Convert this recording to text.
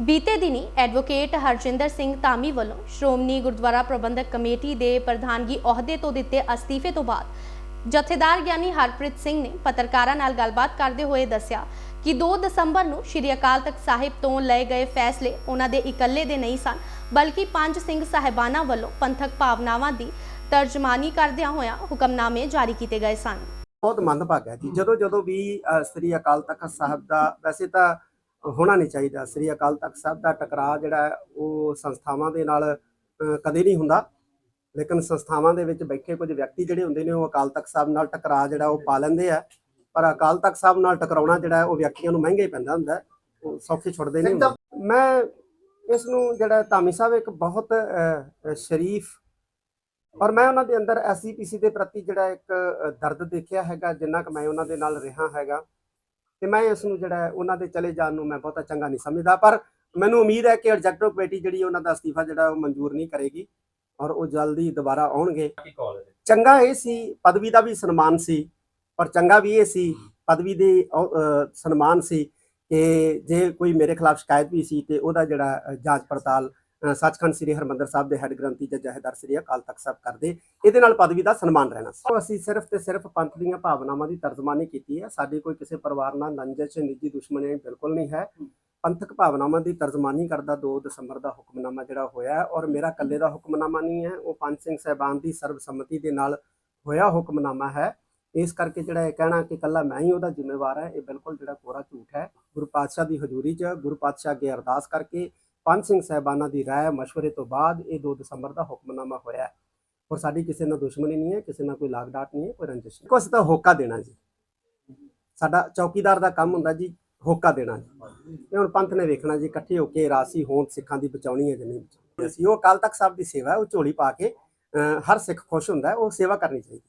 ਬੀਤੇ ਦਿਨੀ ਐਡਵੋਕੇਟ ਹਰਜਿੰਦਰ ਸਿੰਘ ਧਾਮੀ ਵੱਲੋਂ ਸ਼੍ਰੋਮਣੀ ਗੁਰਦੁਆਰਾ ਪ੍ਰਬੰਧਕ ਕਮੇਟੀ ਦੇ ਪ੍ਰਧਾਨਗੀ ਅਹੁਦੇ ਤੋਂ ਦਿੱਤੇ ਅਸਤੀਫੇ ਤੋਂ ਬਾਅਦ ਜਥੇਦਾਰ ਗਿਆਨੀ ਹਰਪ੍ਰੀਤ ਸਿੰਘ ਨੇ ਪੱਤਰਕਾਰਾਂ ਨਾਲ ਗੱਲਬਾਤ ਕਰਦੇ ਹੋਏ ਦੱਸਿਆ ਕਿ 2 ਦਸੰਬਰ ਨੂੰ ਸ਼੍ਰੀ ਅਕਾਲ ਤਖਤ ਸਾਹਿਬ ਤੋਂ ਲਏ ਗਏ ਫੈਸਲੇ ਉਹਨਾਂ ਦੇ ਇਕੱਲੇ ਦੇ ਨਹੀਂ ਸਨ, ਬਲਕਿ ਪੰਜ ਸਿੰਘ ਸਾਹਿਬਾਨਾਂ ਵੱਲੋਂ ਪੰਥਕ ਭਾਵਨਾਵਾਂ ਦੀ ਤਰਜਮਾਨੀ ਕਰਦਿਆਂ ਹੋਇਆਂ ਹੁਕਮਨਾਮੇ ਜਾਰੀ ਕੀਤੇ ਗਏ ਸਨ। ਬਹੁਤ ਮੰਦਭਾਗਾ ਜੀ। ਜਦੋਂ ਜਦੋਂ ਵੀ ਸ੍ਰੀ ਅਕਾਲ ਤਖਤ ਸਾਹਿਬ ਦਾ, ਵੈਸੇ ਤਾਂ ਹੋਣਾ ਨਹੀਂ ਚਾਹੀਦਾ। ਸ੍ਰੀ ਅਕਾਲ ਤਖਤ ਸਾਹਿਬ ਦਾ ਟਕਰਾਅ ਜਿਹੜਾ ਉਹ ਸੰਸਥਾਵਾਂ ਦੇ ਨਾਲ ਕਦੇ ਨਹੀਂ ਹੁੰਦਾ। ਲੇਕਿਨ ਸੰਸਥਾਵਾਂ ਦੇ ਵਿੱਚ ਬੈਠੇ ਕੁਝ ਵਿਅਕਤੀ ਜਿਹੜੇ ਹੁੰਦੇ ਨੇ ਉਹ ਅਕਾਲ ਤਖਤ ਸਾਹਿਬ ਨਾਲ ਟਕਰਾਅ ਜਿਹੜਾ ਉਹ ਪਾ ਲੈਂਦੇ ਆ। ਪਰ ਅਕਾਲ ਤਖਤ ਸਾਹਿਬ ਨਾਲ ਟਕਰਾਉਣਾ ਜਿਹੜਾ ਉਹ ਵਿਅਕਤੀਆਂ ਨੂੰ ਮਹਿੰਗਾ ਹੀ ਪੈਂਦਾ ਹੁੰਦਾ। ਉਹ ਸੌਖੇ ਛੁੱਟਦੇ ਨਹੀਂ ਮੈਂ ਇਸ ਨੂੰ ਜਿਹੜਾ ਧਾਮੀ ਸਾਹਿਬ ਇੱਕ ਬਹੁਤ ਸ਼ਰੀਫ ਔਰ ਮੈਂ ਉਹਨਾਂ ਦੇ ਅੰਦਰ ਐਸਜੀਪੀਸੀ ਦੇ ਪ੍ਰਤੀ ਜਿਹੜਾ ਇੱਕ ਦਰਦ ਦੇਖਿਆ ਹੈਗਾ ਜਿੰਨਾ ਕਿ ਮੈਂ ਉਹਨਾਂ ਦੇ ਨਾਲ ਰਿਹਾ ਹੈਗਾ। ਤੇ ਮੈਂ ਇਸ ਨੂੰ ਜਿਹੜਾ ਉਹਨਾਂ ਦੇ ਚਲੇ ਜਾਣ ਨੂੰ ਮੈਂ ਬਹੁਤਾ ਚੰਗਾ ਨਹੀਂ ਸਮਝਦਾ ਪਰ ਮੈਨੂੰ ਉਮੀਦ ਹੈ ਕਿ ਐਗਜ਼ੈਕਟਿਵ ਕਮੇਟੀ ਜਿਹੜੀ ਉਹਨਾਂ ਦਾ ਅਸਤੀਫਾ ਜਿਹੜਾ ਉਹ ਮਨਜ਼ੂਰ ਨਹੀਂ ਕਰੇਗੀ ਔਰ ਉਹ ਜਲਦੀ ਦੁਬਾਰਾ ਆਉਣਗੇ। ਚੰਗਾ ਇਹ ਸੀ ਪਦਵੀ ਦਾ ਵੀ ਸਨਮਾਨ ਸੀ ਔਰ ਚੰਗਾ ਵੀ ਇਹ ਸੀ ਪਦਵੀ ਦੇ ਸਨਮਾਨ ਸੀ ਕਿ ਜੇ ਕੋਈ ਮੇਰੇ ਖਿਲਾਫ ਸ਼ਿਕਾਇਤ ਵੀ ਸੀ ਤੇ ਉਹਦਾ ਜਿਹੜਾ ਜਾਂਚ ਪੜਤਾਲ ਸੱਚਖੰਡ ਸ੍ਰੀ ਹਰਮੰਦਰ ਸਾਹਿਬ ਦੇ ਹੈੱਡ ਗ੍ਰੰਥੀ ਜਾਂ ਜਹੇਦਾਰ ਸ੍ਰੀ ਅਕਾਲ ਤਖਤ ਸਾਹਿਬ ਕਰਦੇ। ਇਹਦੇ ਨਾਲ ਪਦਵੀ ਦਾ ਸਨਮਾਨ ਰਹਿਣਾ ਸੀ। ਅਸੀਂ ਸਿਰਫ ਤੇ ਸਿਰਫ ਪੰਥ ਦੀਆਂ ਭਾਵਨਾਵਾਂ ਦੀ ਤਰਜਮਾਨੀ ਕੀਤੀ ਹੈ। ਸਾਡੀ ਕੋਈ ਕਿਸੇ ਪਰਿਵਾਰ ਨਾਲ ਨੰਜਿਸ਼ ਨਿੱਜੀ ਦੁਸ਼ਮਣੀ ਬਿਲਕੁਲ ਨਹੀਂ ਹੈ। ਪੰਥਕ ਭਾਵਨਾਵਾਂ ਦੀ ਤਰਜਮਾਨੀ ਕਰਦਾ 2 ਦਸੰਬਰ ਦਾ ਹੁਕਮਨਾਮਾ ਜਿਹੜਾ ਹੋਇਆ ਹੈ ਔਰ ਮੇਰਾ ਇਕੱਲੇ ਦਾ ਹੁਕਮਨਾਮਾ ਨਹੀਂ ਹੈ। ਉਹ ਪੰਜ ਸਿੰਘ ਸਹਿਬਾਨ ਦੀ ਸਰਬਸੰਮਤੀ ਦੇ ਨਾਲ ਹੋਇਆ ਹੁਕਮਨਾਮਾ ਹੈ। ਇਸ ਕਰਕੇ ਜਿਹੜਾ ਇਹ ਕਹਿਣਾ ਕਿ ਇਕੱਲਾ ਮੈਂ ਹੀ ਉਹਦਾ ਜ਼ਿੰਮੇਵਾਰ ਹੈ ਇਹ ਬਿਲਕੁਲ ਜਿਹੜਾ ਕੋਰਾ ਝੂਠ ਹੈ। ਗੁਰੂ ਪਾਤਸ਼ਾਹ ਦੀ ਹਜ਼ੂਰੀ 'ਚ ਗੁਰੂ ਪਾਤਸ਼ਾਹ ਅੱਗੇ ਅਰਦਾਸ ਕਰਕੇ ਪੰਜ ਸਿੰਘ ਸਹਿਬਾਨਾਂ ਦੀ ਰਾਏ مشਵਰੇ ਤੋਂ ਬਾਅਦ ਇਹ 2 ਦਸੰਬਰ ਦਾ ਹੁਕਮਨਾਮਾ ਹੋਇਆ ਹੈ। ਔਰ ਸਾਡੀ ਕਿਸੇ ਨਾਲ ਦੁਸ਼ਮਣੀ ਨਹੀਂ ਹੈ ਕਿਸੇ ਨਾਲ ਕੋਈ ਲਾਗ ਡਾਟ ਨਹੀਂ ਹੈ ਕੋਈ ਰੰਜਿਸ਼ ਨਹੀਂ। ਕੋਈ ਅਸੀਂ ਤਾਂ ਹੋਕਾ ਦੇਣਾ ਜੀ। ਸਾਡਾ ਚੌਕੀਦਾਰ ਦਾ ਕੰਮ ਹੁੰਦਾ ਜੀ ਹੋਕਾ ਦੇਣਾ ਜੀ। ਇਹ ਹੁਣ ਪੰਥ ਨੇ ਵੇਖਣਾ ਜੀ ਇਕੱਠੇ ਹੋ ਕੇ ਰਾਸੀ ਹੋਂਦ ਸਿੱਖਾਂ ਦੀ ਬਚਾਉਣੀ ਹੈ ਜਾਂ ਨਹੀਂ ਬਚਾਉਣੀ। ਅਸੀਂ ਉਹ ਅਕਾਲ ਤਖਤ ਸਾਹਿਬ ਦੀ ਸੇਵਾ ਉਹ ਝੋਲੀ ਪਾ ਕੇ ਅਹ, ਹਰ ਸਿੱਖ ਖੁਸ਼ ਹੁੰਦਾ ਉਹ ਸੇਵਾ ਕਰਨੀ ਚਾਹੀਦੀ